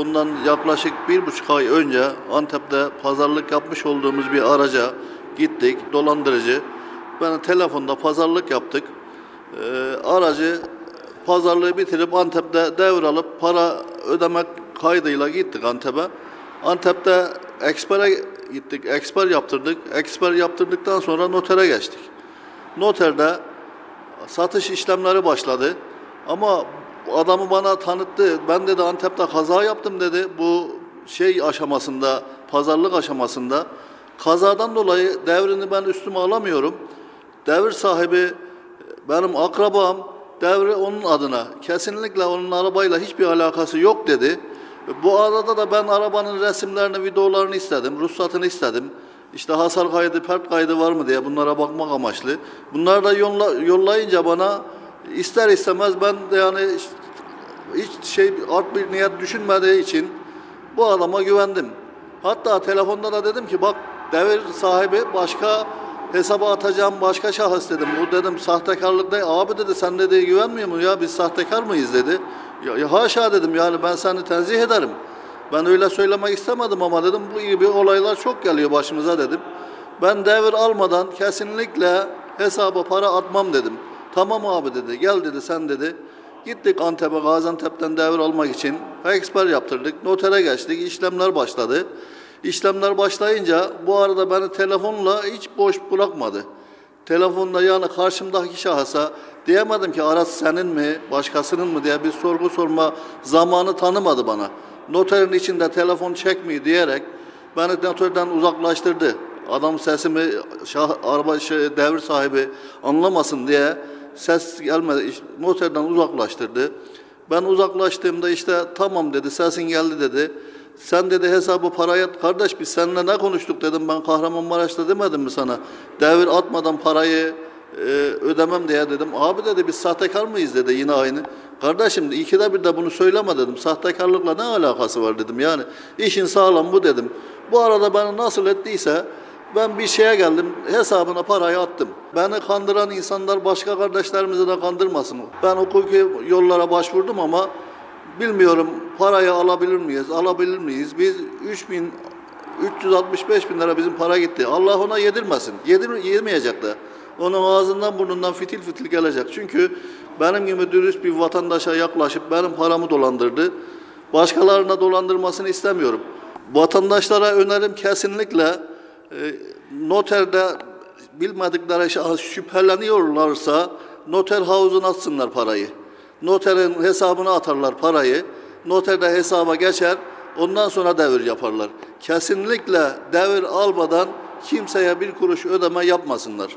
bundan yaklaşık bir buçuk ay önce Antep'te pazarlık yapmış olduğumuz bir araca gittik. Dolandırıcı. Ben telefonda pazarlık yaptık. Ee, aracı pazarlığı bitirip Antep'te devralıp para ödemek kaydıyla gittik Antep'e. Antep'te ekspere gittik, eksper yaptırdık. Eksper yaptırdıktan sonra notere geçtik. Noterde satış işlemleri başladı. Ama adamı bana tanıttı. Ben dedi Antep'te kaza yaptım dedi. Bu şey aşamasında, pazarlık aşamasında. Kazadan dolayı devrini ben üstüme alamıyorum. Devir sahibi benim akrabam. Devri onun adına. Kesinlikle onun arabayla hiçbir alakası yok dedi. Bu arada da ben arabanın resimlerini, videolarını istedim, ruhsatını istedim. İşte hasar kaydı, pert kaydı var mı diye bunlara bakmak amaçlı. Bunları da yolla, yollayınca bana ister istemez ben de yani hiç şey art bir niyet düşünmediği için bu adama güvendim. Hatta telefonda da dedim ki bak devir sahibi başka hesaba atacağım başka şahıs dedim. Bu dedim sahtekarlık değil. Abi dedi sen dedi güvenmiyor mu ya biz sahtekar mıyız dedi. Ya, ya haşa dedim yani ben seni tenzih ederim. Ben öyle söylemek istemedim ama dedim bu gibi olaylar çok geliyor başımıza dedim. Ben devir almadan kesinlikle hesaba para atmam dedim. Tamam abi dedi gel dedi sen dedi. Gittik Antep'e Gaziantep'ten devir almak için eksper yaptırdık. Notere geçtik işlemler başladı. İşlemler başlayınca bu arada beni telefonla hiç boş bırakmadı. Telefonda yani karşımdaki şahısa diyemedim ki araç senin mi, başkasının mı diye bir sorgu sorma zamanı tanımadı bana. Noterin içinde telefon çekmiyor diyerek beni noterden uzaklaştırdı. Adam sesimi şah, araba şey, devir sahibi anlamasın diye ses gelmedi. İşte uzaklaştırdı. Ben uzaklaştığımda işte tamam dedi sesin geldi dedi. Sen dedi hesabı paraya. Kardeş biz seninle ne konuştuk dedim ben Kahramanmaraş'ta demedim mi sana? Devir atmadan parayı e, ödemem diye dedim. Abi dedi biz sahtekar mıyız dedi yine aynı. Kardeşim ikide bir de bunu söyleme dedim. Sahtekarlıkla ne alakası var dedim yani. işin sağlam bu dedim. Bu arada beni nasıl ettiyse ben bir şeye geldim hesabına parayı attım. Beni kandıran insanlar başka kardeşlerimizi de kandırmasın. Ben hukuki yollara başvurdum ama Bilmiyorum parayı alabilir miyiz, alabilir miyiz? Biz 3000 365 bin lira bizim para gitti. Allah ona yedirmesin. Yedir, yemeyecek de. Onun ağzından burnundan fitil fitil gelecek. Çünkü benim gibi dürüst bir vatandaşa yaklaşıp benim paramı dolandırdı. Başkalarına dolandırmasını istemiyorum. Vatandaşlara önerim kesinlikle noterde bilmedikleri şey şüpheleniyorlarsa noter havuzuna atsınlar parayı. Noterin hesabına atarlar parayı. Noter de hesaba geçer. Ondan sonra devir yaparlar. Kesinlikle devir almadan kimseye bir kuruş ödeme yapmasınlar.